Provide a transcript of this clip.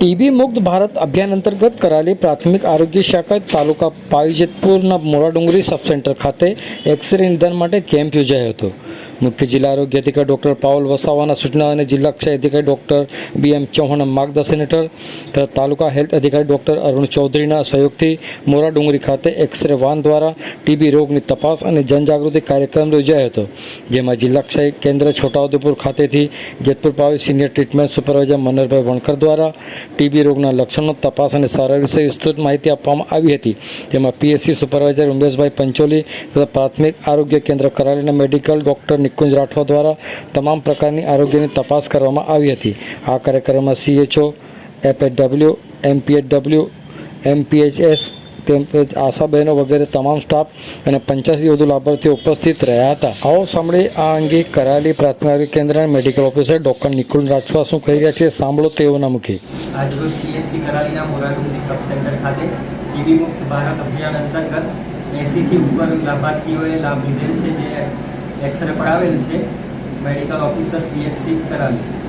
TB મુક્ત ભારત અભિયાન અંતર્ગત કરાયેલી પ્રાથમિક આરોગ્ય શાખા તાલુકા પાવીજેતપુરના મોરાડુંગરી સબ સેન્ટર ખાતે એક્સરે નિદાન માટે કેમ્પ યોજાયો હતો. મુખ્ય જિલ્લા આરોગ્ય અધિકારી ડૉક્ટર પાવલ વસાવાના સૂચના અને જિલ્લા કક્ષાએ અધિકારી ડૉક્ટર બી એમ ચૌહાણના માર્ગદર્શન હેઠળ તથા તાલુકા હેલ્થ અધિકારી ડૉક્ટર અરુણ ચૌધરીના સહયોગથી મોરાડુંગરી ખાતે એક્સરે વાન દ્વારા ટીબી રોગની તપાસ અને જનજાગૃતિ કાર્યક્રમ યોજાયો હતો, જેમાં જિલ્લા કક્ષાએ કેન્દ્ર છોટાઉદેપુર ખાતેથી Jetpur Pavi senior treatment supervisor Manarbhai Vankar દ્વારા ટીબી રોગના લક્ષણો તપાસ અને સારવાર વિશે વિસ્તૃત માહિતી આપવામાં આવી હતી તેમાં પીએસસી સુપરવાઇઝર ઉમેશભાઈ પંચોલી તથા પ્રાથમિક આરોગ્ય કેન્દ્ર કરાલીના મેડિકલ ડૉક્ટર નિકુંજ રાઠવા દ્વારા તમામ પ્રકારની આરોગ્યની તપાસ કરવામાં આવી હતી. આ કાર્યક્રમમાં સીએચઓ એફએચડબલ્યુ એમપીએચડબલ્યુ એમપીએચએસ તેમજ આશાબહેનો વગેરે તમામ સ્ટાફ અને પંચ્યાસી વધુ લાભાર્થીઓ ઉપસ્થિત રહ્યા હતા. આવો સાંભળી આ અંગે કરાયેલી પ્રાથમિક આરોગ્ય કેન્દ્રના medical officer doctor Nikul Rathwa શું કહી રહ્યા છે સાંભળો તેઓના મુખી. ભારત અભિયાન અંતર્ગત એંસીથી ઉપર લાભાર્થીઓએ લાભ લીધેલ છે જે એક્સરે પડાવેલ છે. Medical officer PHC Karali